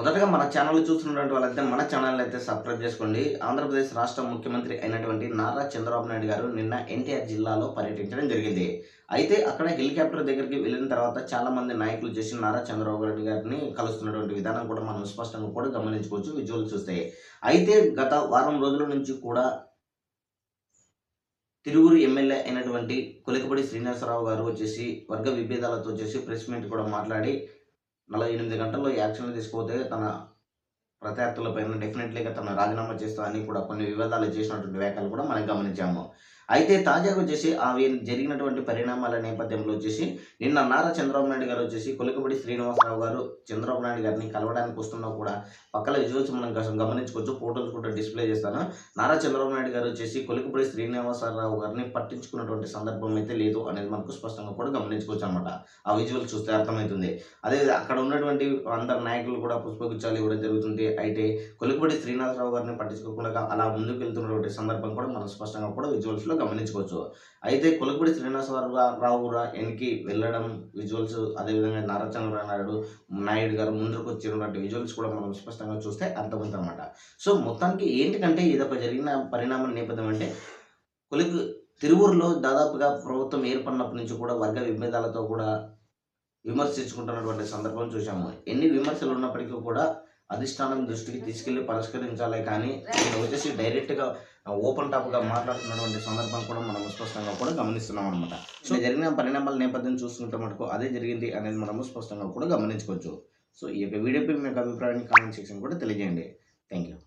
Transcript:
మొదటగా మన ఛానల్ చూస్తున్నటువంటి వాళ్ళైతే మన ఛానల్ అయితే సబ్స్క్రైబ్ చేసుకోండి. ఆంధ్రప్రదేశ్ రాష్ట్ర ముఖ్యమంత్రి అయినటువంటి నారా చంద్రబాబు నాయుడు గారు నిన్న ఎన్టీఆర్ జిల్లాలో పర్యటించడం జరిగింది. అయితే అక్కడ హెలికాప్టర్ దగ్గరికి వెళ్ళిన తర్వాత చాలా మంది నాయకులు చేసి నారా చంద్రబాబు నాయుడు గారిని కలుస్తున్నటువంటి విధానం కూడా మనం స్పష్టంగా కూడా గమనించుకోవచ్చు విజువల్ చూస్తే. అయితే గత వారం రోజుల నుంచి కూడా తిరువురు ఎమ్మెల్యే అయినటువంటి కొలికపడి శ్రీనివాసరావు గారు వచ్చేసి వర్గ విభేదాలతో వచ్చేసి ప్రెస్ మీట్ కూడా మాట్లాడి నలభై ఎనిమిది గంటల్లో యాక్షన్ తీసుకోతే తన ప్రత్యర్థులపైన డెఫినెట్లీగా తన రాజీనామా చేస్తా అని కూడా కొన్ని వివాదాలు చేసినటువంటి వ్యాఖ్యలు కూడా మనం గమనించాము. అయితే తాజాగా వచ్చేసి అవి జరిగినటువంటి పరిణామాల నేపథ్యంలో వచ్చేసి నిన్న నారా చంద్రబాబు నాయుడు గారు వచ్చేసి కొలికపడి శ్రీనివాసరావు గారు చంద్రబాబు నాయుడు గారిని కలవడానికి వస్తున్నా కూడా పక్కల విజువల్స్ మనం గమనించుకోవచ్చు ఫోటోలు కూడా డిస్ప్లే చేస్తాను. నారా చంద్రబాబు నాయుడు గారు వచ్చేసి కొలికపడి శ్రీనివాసరావు గారిని పట్టించుకున్నటువంటి సందర్భం అయితే లేదు అనేది మనకు స్పష్టంగా కూడా గమనించుకోవచ్చు అనమాట ఆ విజువల్ చూస్తే అర్థమవుతుంది. అదే అక్కడ ఉన్నటువంటి అందరు నాయకులు కూడా పుష్పగుచ్చాలు ఇవ్వడం జరుగుతుంది. అయితే కొలికపడి శ్రీనివాసరావు గారిని పట్టించుకోకుండా అలా ముందుకు వెళ్తున్నటువంటి సందర్భం కూడా మనం స్పష్టంగా కూడా విజువల్స్లో గమనించుకోవచ్చు. అయితే కులకుడి శ్రీనివాసరావు రావు కూడా ఎన్కి వెళ్ళడం విజువల్స్ అదేవిధంగా నారా చంద్రబాబు నాయుడు నాయుడు గారు ముందుకు వచ్చినటువంటి విజువల్స్ కూడా మనం స్పష్టంగా చూస్తే అర్థమవుతుంది అనమాట సో మొత్తానికి ఏంటికంటే ఇదొక జరిగిన పరిణామం నేపథ్యం అంటే కులకు తిరువూరులో దాదాపుగా ప్రభుత్వం ఏర్పడినప్పటి నుంచి కూడా వర్గ విభేదాలతో కూడా విమర్శించుకుంటున్నటువంటి సందర్భం చూసాము ఎన్ని విమర్శలు ఉన్నప్పటికీ కూడా అధిష్టానం దృష్టికి తీసుకెళ్ళి పరిష్కరించాలి కానీ ఈయన వచ్చేసి డైరెక్ట్గా ఓపెన్ టాప్గా మాట్లాడుతున్నటువంటి సందర్భం కూడా మనం స్పష్టంగా కూడా గమనిస్తున్నాం అనమాట సో జరిగిన పరిణామాల నేపథ్యం చూసుకుంటే మటుకు అదే జరిగింది అనేది మనము స్పష్టంగా కూడా గమనించుకోవచ్చు సో ఈ యొక్క వీడియోపై మీకు అభిప్రాయాన్ని కామెంట్ సెక్షన్ కూడా తెలియజేయండి. Thank you